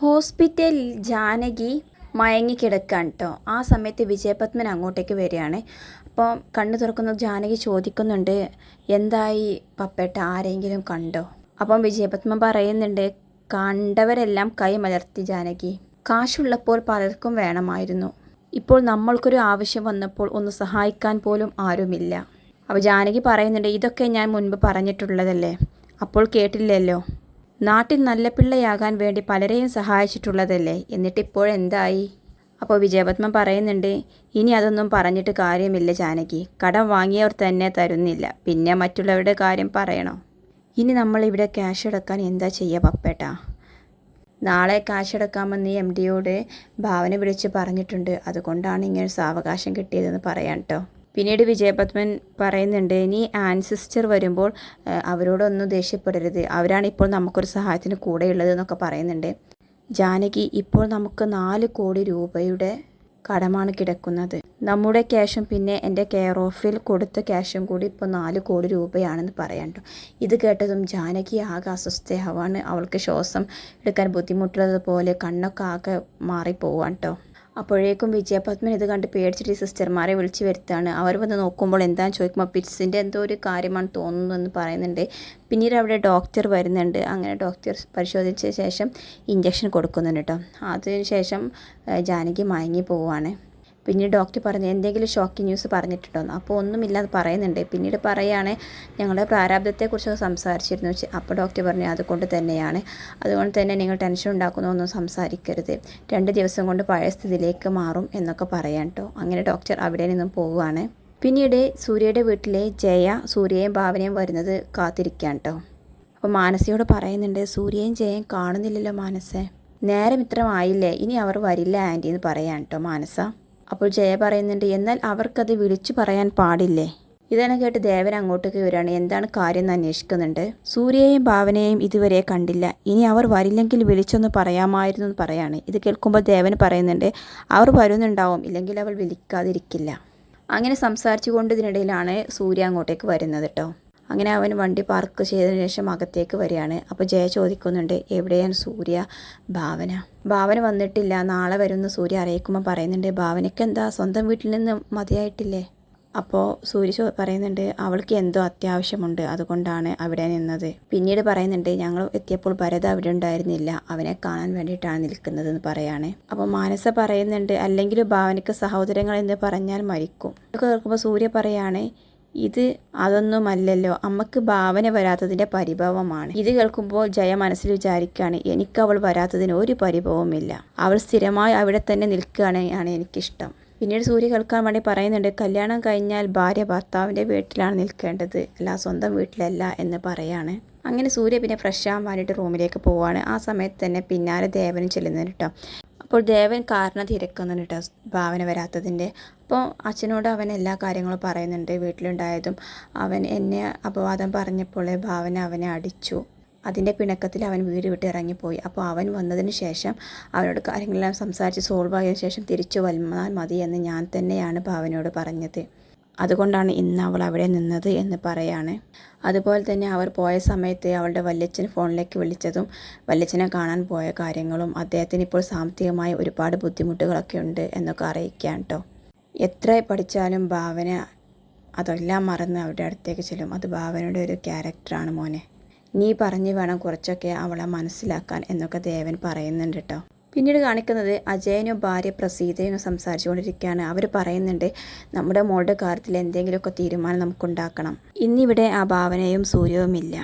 ഹോസ്പിറ്റലിൽ ജാനകി മയങ്ങിക്കിടക്കാൻ കേട്ടോ ആ സമയത്ത് വിജയപത്മൻ അങ്ങോട്ടേക്ക് വരികയാണ്. അപ്പോൾ കണ്ണു തുറക്കുന്ന ജാനകി ചോദിക്കുന്നുണ്ട് എന്തായി പപ്പേട്ട ആരെങ്കിലും കണ്ടോ? അപ്പം വിജയപത്മൻ പറയുന്നുണ്ട് കണ്ടവരെല്ലാം കൈ മലർത്തി ജാനകി. കാശുള്ളപ്പോൾ പലർക്കും വേണമായിരുന്നു. ഇപ്പോൾ നമ്മൾക്കൊരു ആവശ്യം വന്നപ്പോൾ ഒന്ന് സഹായിക്കാൻ പോലും ആരുമില്ല. അപ്പോൾ ജാനകി പറയുന്നുണ്ട് ഇതൊക്കെ ഞാൻ മുൻപ് പറഞ്ഞിട്ടുള്ളതല്ലേ? അപ്പോൾ കേട്ടില്ലല്ലോ. നാട്ടിൽ നല്ല പിള്ളയാകാൻ വേണ്ടി പലരെയും സഹായിച്ചിട്ടുള്ളതല്ലേ? എന്നിട്ടിപ്പോഴെന്തായി അപ്പോൾ വിജയപത്മ പറയുന്നുണ്ട് ഇനി അതൊന്നും പറഞ്ഞിട്ട് കാര്യമില്ല ജാനകി. കടം വാങ്ങിയവർ തന്നെ തരുന്നില്ല. പിന്നെ മറ്റുള്ളവരുടെ കാര്യം പറയണോ? ഇനി നമ്മളിവിടെ ക്യാഷ് അടക്കാൻ എന്താ ചെയ്യുക പപ്പേട്ടാ? നാളെ ക്യാഷ് അടക്കാമെന്ന് എം ഡിയോട് ഭാവന വിളിച്ച് പറഞ്ഞിട്ടുണ്ട്. അതുകൊണ്ടാണ് ഇങ്ങനെ സാവകാശം കിട്ടിയതെന്ന് പറയാം കേട്ടോ പിന്നീട് വിജയപത്മൻ പറയുന്നുണ്ട് ഇനി ആൻസിസ്റ്റർ വരുമ്പോൾ അവരോടൊന്നും ദേഷ്യപ്പെടരുത്. അവരാണ് ഇപ്പോൾ നമുക്കൊരു സഹായത്തിന് കൂടെയുള്ളത് എന്നൊക്കെ പറയുന്നുണ്ട്. ജാനകി ഇപ്പോൾ നമുക്ക് നാല് കോടി രൂപയുടെ കടമാണ് കിടക്കുന്നത്. നമ്മുടെ ക്യാഷും പിന്നെ എന്റെ കെയർ ഓഫിൽ കൊടുത്ത ക്യാഷും കൂടി ഇപ്പോൾ നാല് കോടി രൂപയാണെന്ന് പറയണ്ടോ ഇത് കേട്ടതും ജാനകി ആകെ അസ്വസ്ഥയാവാണ്. അവൾക്ക് ശ്വാസം എടുക്കാൻ ബുദ്ധിമുട്ടുള്ളത് പോലെ കണ്ണൊക്കെ ആകെ മാറിപ്പോവാണ് കേട്ടോ അപ്പോഴേക്കും വിജയപത്മൻ ഇത് കണ്ട് പേടിച്ചിട്ട് സിസ്റ്റർമാരെ വിളിച്ച് വരുത്താണ്. അവർ വന്ന് നോക്കുമ്പോൾ എന്താ ചോദിക്കുമ്പോൾ പിറ്റ്സിന്റെ എന്തോ ഒരു കാര്യമാണ് തോന്നുന്നതെന്ന് പറയുന്നുണ്ട്. പിന്നീട് അവിടെ ഡോക്ടർ വരുന്നുണ്ട്. അങ്ങനെ ഡോക്ടർ പരിശോധിച്ച ശേഷം ഇഞ്ചക്ഷൻ കൊടുക്കുന്നുണ്ട് കേട്ടോ. അതിന് ശേഷം ജാനകി മയങ്ങി പോവുകയാണ്. പിന്നീട് ഡോക്ടർ പറഞ്ഞു എന്തെങ്കിലും ഷോക്കിംഗ് ന്യൂസ് പറഞ്ഞിട്ടുണ്ടോന്ന്. അപ്പോൾ ഒന്നുമില്ലാതെ പറയുന്നുണ്ട്. പിന്നീട് പറയുകയാണെങ്കിൽ ഞങ്ങളുടെ പ്രാരാബ്ദത്തെക്കുറിച്ച് സംസാരിച്ചിരുന്നു. അപ്പോൾ ഡോക്ടർ പറഞ്ഞു അതുകൊണ്ട് തന്നെയാണ്. അതുകൊണ്ട് തന്നെ നിങ്ങൾ ടെൻഷൻ ഉണ്ടാക്കുന്ന ഒന്നും സംസാരിക്കരുത്. രണ്ട് ദിവസം കൊണ്ട് പഴയ സ്ഥിതിയിലേക്ക് മാറും എന്നൊക്കെ പറയാം കേട്ടോ അങ്ങനെ ഡോക്ടർ അവിടെ നിന്നും പോവുകയാണ്. പിന്നീട് സൂര്യയുടെ വീട്ടിലെ ജയ സൂര്യയും ഭാവനയും വരുന്നത് കാത്തിരിക്കാൻ കേട്ടോ അപ്പോൾ മാനസയോട് പറയുന്നുണ്ട് സൂര്യയും ജയയും കാണുന്നില്ലല്ലോ മാനസേ. നേരം ഇത്രമായില്ലേ ഇനി അവർ വരില്ല ആന്റി എന്ന് പറയാൻ കേട്ടോ മാനസ. അപ്പോൾ ജയ പറയുന്നുണ്ട് എന്നാൽ അവർക്കത് വിളിച്ചു പറയാൻ പാടില്ലേ? ഇതെന്നെ കേട്ട് ദേവൻ അങ്ങോട്ടേക്ക് വരികയാണ്. എന്താണ് കാര്യം എന്ന് അന്വേഷിക്കുന്നുണ്ട്. സൂര്യയെയും ഭാവനയെയും ഇതുവരെ കണ്ടില്ല. ഇനി അവർ വരില്ലെങ്കിൽ വിളിച്ചൊന്ന് പറയാമായിരുന്നു എന്ന് പറയാണ്. ഇത് കേൾക്കുമ്പോൾ ദേവൻ പറയുന്നുണ്ട് അവർ വരുന്നുണ്ടാവും ഇല്ലെങ്കിൽ അവൾ വിളിക്കാതിരിക്കില്ല. അങ്ങനെ സംസാരിച്ചു കൊണ്ടതിനിടയിലാണ് സൂര്യ അങ്ങോട്ടേക്ക് വരുന്നത് കേട്ടോ. അങ്ങനെ അവൻ വണ്ടി പാർക്ക് ചെയ്തതിനു ശേഷം അകത്തേക്ക് വരികയാണ്. അപ്പോൾ ജയ ചോദിക്കുന്നുണ്ട് എവിടെയാണ് സൂര്യ? ഭാവന. ഭാവന വന്നിട്ടില്ല. നാളെ വരുന്ന സൂര്യ അറിയിക്കുമ്പോൾ പറയുന്നുണ്ട്. ഭാവനയ്ക്ക് എന്താ സ്വന്തം വീട്ടിൽ നിന്ന് മതിയായിട്ടില്ലേ? അപ്പോൾ സൂര്യ പറയുന്നുണ്ട് അവൾക്ക് എന്തോ അത്യാവശ്യമുണ്ട്. അതുകൊണ്ടാണ് അവിടെ നിന്നത്. പിന്നീട് പറയുന്നുണ്ട് ഞങ്ങൾ എത്തിയപ്പോൾ ഭരത് അവിടെ ഉണ്ടായിരുന്നില്ല. അവനെ കാണാൻ വേണ്ടിയിട്ടാണ് നിൽക്കുന്നത് എന്ന് പറയാണ്. അപ്പോൾ മാനസ പറയുന്നുണ്ട് അല്ലെങ്കിൽ ഭാവനയ്ക്ക് സഹോദരങ്ങൾ എന്ന് പറഞ്ഞാൽ മരിക്കും. കേൾക്കുമ്പോൾ സൂര്യ പറയാണ് ഇത് അതൊന്നുമല്ലല്ലോ. അമ്മയ്ക്ക് ഭാവന വരാത്തതിന്റെ പരിഭവമാണ്. ഇത് കേൾക്കുമ്പോൾ ജയ മനസ്സിൽ വിചാരിക്കുകയാണ് എനിക്ക് അവൾ വരാത്തതിന് ഒരു പരിഭവമില്ല അവൾ സ്ഥിരമായി അവിടെ തന്നെ നിൽക്കുകയാണ് എനിക്കിഷ്ടം. പിന്നീട് സൂര്യ കേൾക്കാൻ വേണ്ടി പറയുന്നുണ്ട് കല്യാണം കഴിഞ്ഞാൽ ഭാര്യ ഭർത്താവിന്റെ വീട്ടിലാണ് നിൽക്കേണ്ടത്. അല്ല സ്വന്തം വീട്ടിലല്ല എന്ന് പറയാണ്. അങ്ങനെ സൂര്യ പിന്നെ ഫ്രഷ് ആവാൻ വേണ്ടിയിട്ട് റൂമിലേക്ക് പോവാണ്. ആ സമയത്ത് തന്നെ പിന്നാലെ ദേവനും ചെല്ലുന്നുണ്ട് കേട്ടോ അപ്പോൾ ദേവൻ കാരണം തിരക്കുന്നുണ്ട് കേട്ടോ ഭാവന വരാത്തതിന്റെ. അപ്പോൾ അച്ഛനോട് അവൻ എല്ലാ കാര്യങ്ങളും പറയുന്നുണ്ട്. വീട്ടിലുണ്ടായതും അവൻ എന്നെ അപവാദം പറഞ്ഞപ്പോൾ ഭാവന അവനെ അടിച്ചു. അതിന്റെ പിണക്കത്തിൽ അവൻ വീട് വിട്ട് ഇറങ്ങിപ്പോയി. അപ്പോൾ അവൻ വന്നതിന് ശേഷം അവനോട് കാര്യങ്ങളെല്ലാം സംസാരിച്ച് സോൾവ് ആയതിനു ശേഷം തിരിച്ചു വന്നാൽ മതി എന്ന് ഞാൻ തന്നെയാണ് ഭാവനയോട് പറഞ്ഞത്. അതുകൊണ്ടാണ് ഇന്ന് അവൾ അവിടെ നിന്നത് എന്ന് പറയാണ്. അതുപോലെ തന്നെ അവർ പോയ സമയത്ത് അവളുടെ വല്യച്ഛൻ ഫോണിലേക്ക് വിളിച്ചതും വല്യച്ഛനെ കാണാൻ പോയ കാര്യങ്ങളും അദ്ദേഹത്തിന് ഇപ്പോൾ സാമ്പത്തികമായ ഒരുപാട് ബുദ്ധിമുട്ടുകളൊക്കെ ഉണ്ട് എന്നൊക്കെ അറിയിക്കാൻ കേട്ടോ എത്ര പഠിച്ചാലും ഭാവന അതെല്ലാം മറന്ന് അവരുടെ അടുത്തേക്ക് ചെല്ലും. അത് ഭാവനയുടെ ഒരു ക്യാരക്ടറാണ് മോനെ. നീ പറഞ്ഞു വേണം കുറച്ചൊക്കെ അവളെ മനസ്സിലാക്കാൻ എന്നൊക്കെ ദേവൻ പറയുന്നുണ്ട് കേട്ടോ പിന്നീട് കാണിക്കുന്നത് അജയനും ഭാര്യ പ്രസീതയും സംസാരിച്ചുകൊണ്ടിരിക്കുകയാണ്. അവർ പറയുന്നുണ്ട് നമ്മുടെ മോളുടെ കാര്യത്തിൽ എന്തെങ്കിലുമൊക്കെ തീരുമാനം നമുക്കുണ്ടാക്കണം. ഇന്നിവിടെ ആ ഭാവനയും സൂര്യവുമില്ല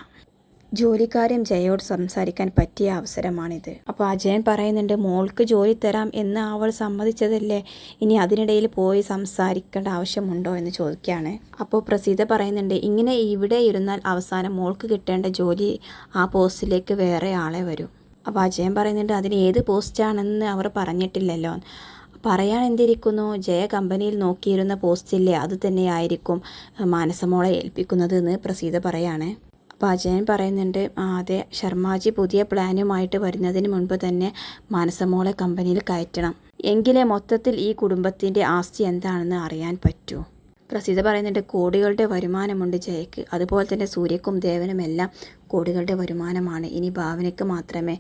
ജോലിക്കാരും ജയോട് സംസാരിക്കാൻ പറ്റിയ അവസരമാണിത്. അപ്പോൾ അജയൻ പറയുന്നുണ്ട് മോൾക്ക് ജോലി തരാം എന്ന് അവൾ സമ്മതിച്ചതല്ലേ? ഇനി അതിനിടയിൽ പോയി സംസാരിക്കേണ്ട ആവശ്യമുണ്ടോ? എന്ന് ചോദിക്കുകയാണ്. അപ്പോൾ പ്രസീത പറയുന്നുണ്ട് ഇങ്ങനെ ഇവിടെ ഇരുന്നാൽ അവസാനം മോൾക്ക് കിട്ടേണ്ട ജോലി ആ പോസ്റ്റിലേക്ക് വേറെ ആളെ വരും. അപ്പോൾ അജയൻ പറയുന്നുണ്ട് അതിന് ഏത് പോസ്റ്റാണെന്ന് അവർ പറഞ്ഞിട്ടില്ലല്ലോ. പറയാൻ എന്തിരിക്കുന്നു? ജയ കമ്പനിയിൽ നോക്കിയിരുന്ന പോസ്റ്റില്ലേ അത് തന്നെയായിരിക്കും മാനസമോളെ ഏൽപ്പിക്കുന്നത് എന്ന് പ്രസീത പറയാണ്. അപ്പോൾ അജയൻ പറയുന്നുണ്ട് "ആ, അതെ. ശർമാജി പുതിയ പ്ലാനുമായിട്ട് വരുന്നതിന് മുൻപ് തന്നെ മാനസമോളെ കമ്പനിയിൽ കയറ്റണം. എങ്കിലേ മൊത്തത്തിൽ ഈ കുടുംബത്തിന്റെ ആസ്തി എന്താണെന്ന് അറിയാൻ പറ്റൂ. പ്രസീത പറയുന്നുണ്ട് കോടികളുടെ വരുമാനമുണ്ട് ജയക്ക് അതുപോലെ തന്നെ സൂര്യക്കും ദേവനും എല്ലാം കോടികളുടെ വരുമാനമാണ്. ഇനി ഭാവനയ്ക്ക് മാത്രമേ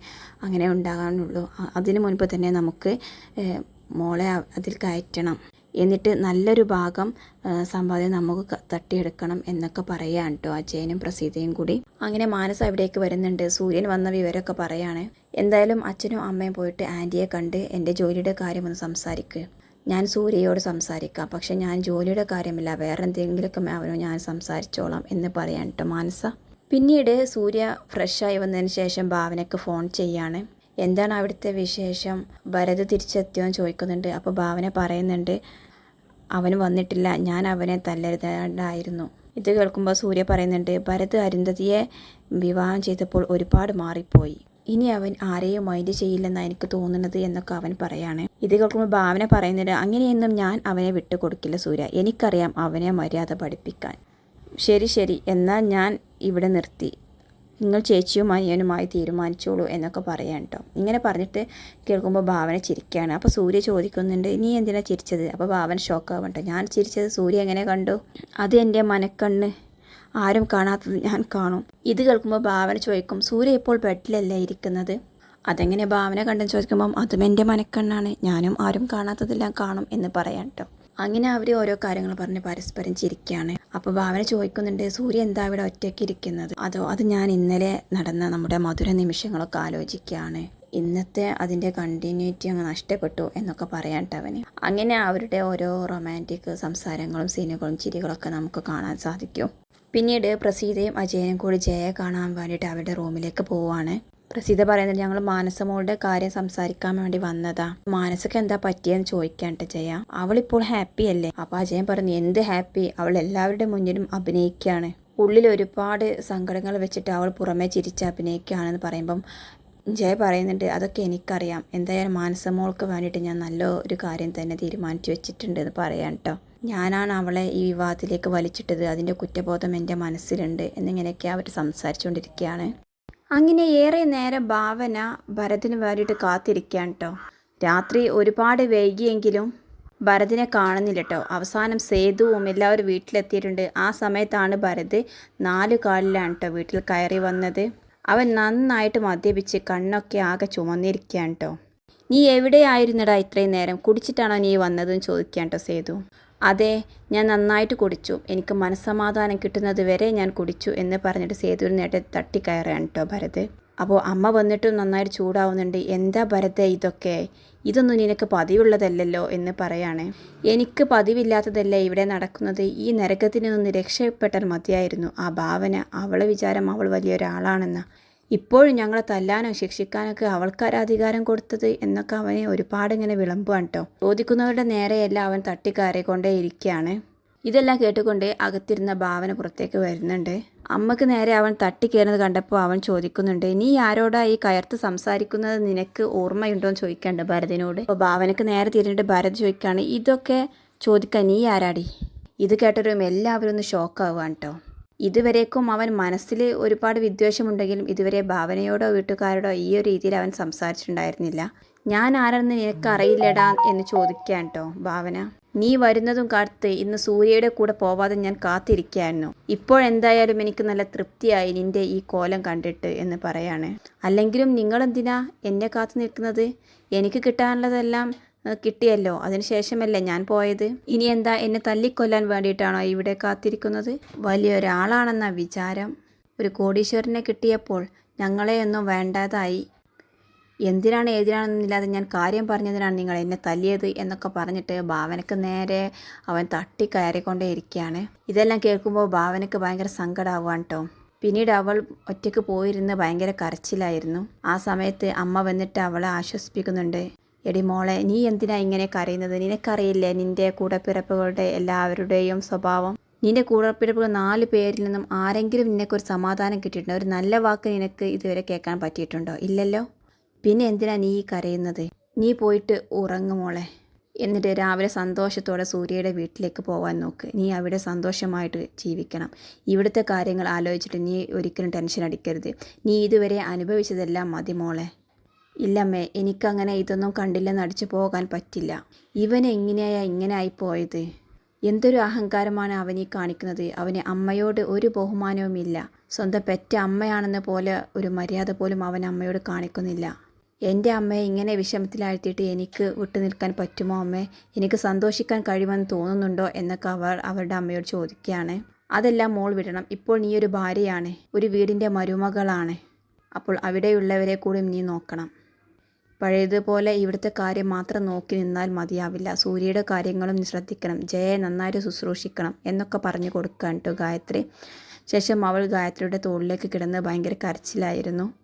അങ്ങനെ ഉണ്ടാകാനുള്ളൂ. അതിനു മുൻപ് തന്നെ നമുക്ക് മോളെ അതിൽ കയറ്റണം. എന്നിട്ട് നല്ലൊരു ഭാഗം സമ്പാദ്യം നമുക്ക് തട്ടിയെടുക്കണം എന്നൊക്കെ പറയുകയാണ് കേട്ടോ അജയനും പ്രസീതയും കൂടി. അങ്ങനെ മാനസ അവിടേക്ക് വരുന്നുണ്ട്. സൂര്യൻ വന്ന വിവരമൊക്കെ പറയുകയാണ്. എന്തായാലും അച്ഛനും അമ്മയും പോയിട്ട് ആന്റിയെ കണ്ട് എന്റെ ജോലിയുടെ കാര്യം ഒന്ന് സംസാരിക്കുക ഞാൻ സൂര്യയോട് സംസാരിക്കാം. പക്ഷെ ഞാൻ ജോലിയുടെ കാര്യമില്ല. വേറെ എന്തെങ്കിലുമൊക്കെ അവനോ ഞാൻ സംസാരിച്ചോളാം എന്ന് പറയാൻ കേട്ടോ മാനസ. പിന്നീട് സൂര്യ ഫ്രഷായി വന്നതിന് ശേഷം ഭാവനയ്ക്ക് ഫോൺ ചെയ്യാണ്. എന്താണ് അവിടുത്തെ വിശേഷം? ഭരത് തിരിച്ചെത്തിയോ എന്ന് ചോദിക്കുന്നുണ്ട്. അപ്പോൾ ഭാവന പറയുന്നുണ്ട് അവൻ വന്നിട്ടില്ല. ഞാൻ അവനെ തല്ലരുതാണ്ടായിരുന്നു. ഇത് കേൾക്കുമ്പോൾ സൂര്യ പറയുന്നുണ്ട് ഭരത് അരുന്ധതിയെ വിവാഹം ചെയ്തപ്പോൾ ഒരുപാട് മാറിപ്പോയി. ഇനി അവൻ ആരെയും മൈൻഡ് ചെയ്യില്ലെന്നാണ് എനിക്ക് തോന്നുന്നത് എന്നൊക്കെ അവൻ പറയാണ്. ഇത് കേൾക്കുമ്പോൾ ഭാവന പറയുന്നുണ്ട് അങ്ങനെയൊന്നും ഞാൻ അവനെ വിട്ടു കൊടുക്കില്ല സൂര്യ. എനിക്കറിയാം അവനെ മര്യാദ പഠിപ്പിക്കാൻ. ശരി ശരി. എന്നാൽ ഞാൻ ഇവിടെ നിർത്തി. നിങ്ങൾ ചേച്ചിയും അനിയനുമായി തീരുമാനിച്ചോളൂ എന്നൊക്കെ പറയാൻ കേട്ടോ ഇങ്ങനെ പറഞ്ഞിട്ട് കേൾക്കുമ്പോൾ ഭാവന ചിരിക്കുകയാണ് അപ്പോൾ സൂര്യ ചോദിക്കുന്നുണ്ട് നീ എന്തിനാ ചിരിച്ചത്? അപ്പോൾ ഭാവന ഷോക്കാവണ്ട ഞാൻ ചിരിച്ചത് സൂര്യ എങ്ങനെ കണ്ടു? അത് എന്റെ മനക്കണ്ണ്. ആരും കാണാത്തത് ഞാൻ കാണും. ഇത് കേൾക്കുമ്പോൾ ഭാവന ചോദിക്കും സൂര്യ ഇപ്പോൾ ബെഡിലല്ലേ ഇരിക്കുന്നത്? അതെങ്ങനെ ഭാവന കണ്ടെന്ന് ചോദിക്കുമ്പം അതും എന്റെ മനക്കണ്ണാണ്. ഞാനും ആരും കാണാത്തതെല്ലാം കാണും എന്ന് പറയാം കേട്ടോ അങ്ങനെ അവർ ഓരോ കാര്യങ്ങൾ പറഞ്ഞ് പരസ്പരം ചിരിക്കുകയാണ് അപ്പോൾ ഭാവന ചോദിക്കുന്നുണ്ട് സൂര്യ എന്താ ഇവിടെ ഒറ്റയ്ക്ക് ഇരിക്കുന്നത്? അതോ അത് ഞാൻ ഇന്നലെ നടന്ന നമ്മുടെ മധുര നിമിഷങ്ങളൊക്കെ ആലോചിക്കുകയാണ്. ഇന്നത്തെ അതിന്റെ കണ്ടിന്യൂറ്റി അങ്ങ് നഷ്ടപ്പെട്ടു എന്നൊക്കെ പറയാൻ അവന്. അങ്ങനെ അവരുടെ ഓരോ റൊമാന്റിക് സംസാരങ്ങളും സീനുകളും ചിരികളൊക്കെ നമുക്ക് കാണാൻ സാധിക്കും. പിന്നീട് പ്രസീതയും അജയനും കൂടി ജയയെ കാണാൻ വേണ്ടിയിട്ട് അവരുടെ റൂമിലേക്ക് പോവാണ് പ്രസീത പറയുന്നത് ഞങ്ങൾ മാനസമോളുടെ കാര്യം സംസാരിക്കാൻ വേണ്ടി വന്നതാ. മാനസക്ക് എന്താ പറ്റിയെന്ന് ചോദിക്കാണ്ട് ജയ. അവളിപ്പോൾ ഹാപ്പി അല്ലേ? അപ്പൊ അജയൻ പറഞ്ഞു എന്ത് ഹാപ്പി അവൾ എല്ലാവരുടെ മുന്നിലും അഭിനയിക്കുകയാണ്. ഉള്ളിൽ ഒരുപാട് സങ്കടങ്ങൾ വെച്ചിട്ട് അവൾ പുറമെ ചിരിച്ച് അഭിനയിക്കുകയാണെന്ന് പറയുമ്പം ജയ പറയുന്നുണ്ട് അതൊക്കെ എനിക്കറിയാം. എന്തായാലും മാനസമോൾക്ക് വേണ്ടിയിട്ട് ഞാൻ നല്ല ഒരു കാര്യം തന്നെ തീരുമാനിച്ചു വെച്ചിട്ടുണ്ട് എന്ന് പറയാൻ കേട്ടോ ഞാനാണ് അവളെ ഈ വിവാഹത്തിലേക്ക് വലിച്ചിട്ടത്. അതിന്റെ കുറ്റബോധം എന്റെ മനസ്സിലുണ്ട് എന്നിങ്ങനെയൊക്കെ അവർ സംസാരിച്ചുകൊണ്ടിരിക്കുകയാണ്. അങ്ങനെ ഏറെ നേരം ഭാവന ഭരതിന് വേണ്ടിയിട്ട് കാത്തിരിക്കുകയാണ് കേട്ടോ രാത്രി ഒരുപാട് വൈകിയെങ്കിലും ഭരതിനെ കാണുന്നില്ല കേട്ടോ അവസാനം സേതുവും എല്ലാവരും വീട്ടിലെത്തിയിട്ടുണ്ട്. ആ സമയത്താണ് ഭരത് നാല് കാലിലാണ് കേട്ടോ വീട്ടിൽ കയറി വന്നത്. അവൻ നന്നായിട്ട് മദ്യപിച്ച് കണ്ണൊക്കെ ആകെ ചുമന്നിരിക്കുകയാണ് കേട്ടോ നീ എവിടെയായിരുന്നടാ ഇത്രയും നേരം? കുടിച്ചിട്ടാണോ നീ വന്നതെന്ന് ചോദിക്കാൻ കേട്ടോ സേതു. അതെ ഞാൻ നന്നായിട്ട് കുടിച്ചു. എനിക്ക് മനസ്സമാധാനം കിട്ടുന്നത് വരെ ഞാൻ കുടിച്ചു എന്ന് പറഞ്ഞിട്ട് സേതുവിന് തട്ടി തട്ടിക്കയറാണ് കേട്ടോ ഭരത്. അപ്പോൾ അമ്മ വന്നിട്ടും നന്നായിട്ട് ചൂടാവുന്നുണ്ട്. എന്താ ഭരതേ ഇതൊക്കെ? ഇതൊന്നും നിനക്ക് പതിവുള്ളതല്ലല്ലോ എന്ന് പറയാണ്. എനിക്ക് പതിവില്ലാത്തതല്ലേ ഇവിടെ നടക്കുന്നത്? ഈ നരകത്തിൽ നിന്ന് രക്ഷപ്പെട്ടാൽ മതിയായിരുന്നു. ആ ഭാവന അവളെ വിചാരം അവൾ വലിയൊരാളാണെന്ന. ഇപ്പോഴും ഞങ്ങളെ തല്ലാനോ ശിക്ഷിക്കാനൊക്കെ അവൾക്കാരാ അധികാരം കൊടുത്തത് എന്നൊക്കെ അവനെ ഒരുപാട് ഇങ്ങനെ വിളമ്പുകയാണ് കേട്ടോ ചോദിക്കുന്നവരുടെ നേരെയല്ല അവൻ തട്ടിക്കാറിക്കൊണ്ടേ ഇരിക്കുകയാണ്. ഇതെല്ലാം കേട്ടുകൊണ്ട് അകത്തിരുന്ന ഭാവന പുറത്തേക്ക് വരുന്നുണ്ട്. അമ്മയ്ക്ക് നേരെ അവൻ തട്ടിക്കയറുന്നത് കണ്ടപ്പോൾ അവൻ ചോദിക്കുന്നുണ്ട് നീ ആരോടാ ഈ കയർത്ത് സംസാരിക്കുന്നത്? നിനക്ക് ഓർമ്മയുണ്ടോ? എന്ന് ചോദിക്കണ്ട് ഭരതിനോട്. അപ്പോൾ ഭാവനക്ക് നേരെ തിരിഞ്ഞിട്ട് ഭരത് ചോദിക്കുകയാണ് ഇതൊക്കെ ചോദിക്കാൻ നീ ആരാടി? ഇത് കേട്ടൊരു എല്ലാവരും ഒന്ന് ഷോക്കാവുകയാണ് കേട്ടോ ഇതുവരേക്കും അവൻ മനസ്സിൽ ഒരുപാട് വിദ്വേഷമുണ്ടെങ്കിലും ഇതുവരെ ഭാവനയോടോ വീട്ടുകാരോടോ ഈ ഒരു രീതിയിൽ അവൻ സംസാരിച്ചിട്ടുണ്ടായിരുന്നില്ല. ഞാൻ ആരെന്ന് നിനക്ക് അറിയില്ലടാ എന്ന് ചോദിക്കാൻ കേട്ടോ ഭാവന. നീ വരുന്നതും കാത്ത് ഇന്ന് സൂര്യയുടെ കൂടെ പോവാതെ ഞാൻ കാത്തിരിക്കായിരുന്നു ഇപ്പോഴെന്തായാലും എനിക്ക് നല്ല തൃപ്തിയായി നിന്റെ ഈ കോലം കണ്ടിട്ട് എന്ന് പറയാണ്. അല്ലെങ്കിലും നിങ്ങളെന്തിനാ എന്നെ കാത്തു നിൽക്കുന്നത്? എനിക്ക് കിട്ടാനുള്ളതെല്ലാം കിട്ടിയല്ലോ. അതിനുശേഷമല്ലേ ഞാൻ പോയത്? ഇനി എന്താ എന്നെ തല്ലിക്കൊല്ലാൻ വേണ്ടിയിട്ടാണോ ഇവിടെ കാത്തിരിക്കുന്നത്? വലിയൊരാളാണെന്ന വിചാരം. ഒരു കോടീശ്വരനെ കിട്ടിയപ്പോൾ ഞങ്ങളെയൊന്നും വേണ്ടാതായി. എന്തിനാണ് ഏതിനാണെന്നില്ലാതെ ഞാൻ കാര്യം പറഞ്ഞതിനാണ് നിങ്ങൾ എന്നെ തല്ലിയത് എന്നൊക്കെ പറഞ്ഞിട്ട് ഭാവനക്ക് നേരെ അവൻ തട്ടി കയറിക്കൊണ്ടേ ഇരിക്കുകയാണ്. ഇതെല്ലാം കേൾക്കുമ്പോൾ ഭാവനക്ക് ഭയങ്കര സങ്കടമാവാൻ കേട്ടോ പിന്നീട് അവൾ ഒറ്റയ്ക്ക് പോയിരുന്ന് ഭയങ്കര കരച്ചിലായിരുന്നു. ആ സമയത്ത് അമ്മ വന്നിട്ട് അവളെ ആശ്വസിപ്പിക്കുന്നുണ്ട്. എടി മോളെ നീ എന്തിനാ ഇങ്ങനെ കരയുന്നത്? നിനക്കറിയില്ലേ നിന്റെ കൂടപ്പിറപ്പുകളുടെ എല്ലാവരുടെയും സ്വഭാവം? നിന്റെ കൂടപ്പിറപ്പുകൾ നാല് പേരിൽ നിന്നും ആരെങ്കിലും നിനക്കൊരു സമാധാനം കിട്ടിയിട്ടുണ്ടോ? ഒരു നല്ല വാക്ക് നിനക്ക് ഇതുവരെ കേൾക്കാൻ പറ്റിയിട്ടുണ്ടോ? ഇല്ലല്ലോ? പിന്നെ എന്തിനാ നീ കരയുന്നത്? നീ പോയിട്ട് ഉറങ്ങു മോളെ. എന്നിട്ട് രാവിലെ സന്തോഷത്തോടെ സൂര്യയുടെ വീട്ടിലേക്ക് പോകാൻ നോക്ക്. നീ അവിടെ സന്തോഷമായിട്ട് ജീവിക്കണം. ഇവിടുത്തെ കാര്യങ്ങൾ ആലോചിച്ചിട്ട് നീ ഒരിക്കലും ടെൻഷൻ അടിക്കരുത്. നീ ഇതുവരെ അനുഭവിച്ചതെല്ലാം മതി മോളെ. ഇല്ലമ്മേ എനിക്കങ്ങനെ ഇതൊന്നും കണ്ടില്ല നടിച്ചു പോകാൻ പറ്റില്ല. ഇവൻ എങ്ങനെയാ ഇങ്ങനെ ആയിപ്പോയത് പോയത്? എന്തൊരു അഹങ്കാരമാണ് അവനീ കാണിക്കുന്നത്. അവന് അമ്മയോട് ഒരു ബഹുമാനവുമില്ല സ്വന്തം പെറ്റ അമ്മയാണെന്ന പോലെ ഒരു മര്യാദ പോലും അവൻ അമ്മയോട് കാണിക്കുന്നില്ല. എന്റെ അമ്മയെ ഇങ്ങനെ വിഷമത്തിലാഴ്ത്തിയിട്ട് എനിക്ക് വിട്ടു നിൽക്കാൻ പറ്റുമോ അമ്മേ? എനിക്ക് സന്തോഷിക്കാൻ കഴിയുമെന്ന് തോന്നുന്നുണ്ടോ എന്നൊക്കെ അവർ അവരുടെ അമ്മയോട് ചോദിക്കുകയാണ്. അതെല്ലാം മോൾ വിടണം. ഇപ്പോൾ നീ ഒരു ഭാര്യയാണ്. ഒരു വീടിന്റെ മരുമകളാണ്. അപ്പോൾ അവിടെയുള്ളവരെ കൂടി നീ നോക്കണം. പഴയതുപോലെ ഇവിടുത്തെ കാര്യം മാത്രം നോക്കി നിന്നാൽ മതിയാവില്ല. സൂര്യയുടെ കാര്യങ്ങളും ശ്രദ്ധിക്കണം. ജയയെ നന്നായിട്ട് ശുശ്രൂഷിക്കണം എന്നൊക്കെ പറഞ്ഞു കൊടുക്കാൻ കേട്ടോ ഗായത്രി. ശേഷം അവൾ ഗായത്രിയുടെ തോളിലേക്ക് കിടന്ന് ഭയങ്കര കരച്ചിലായിരുന്നു.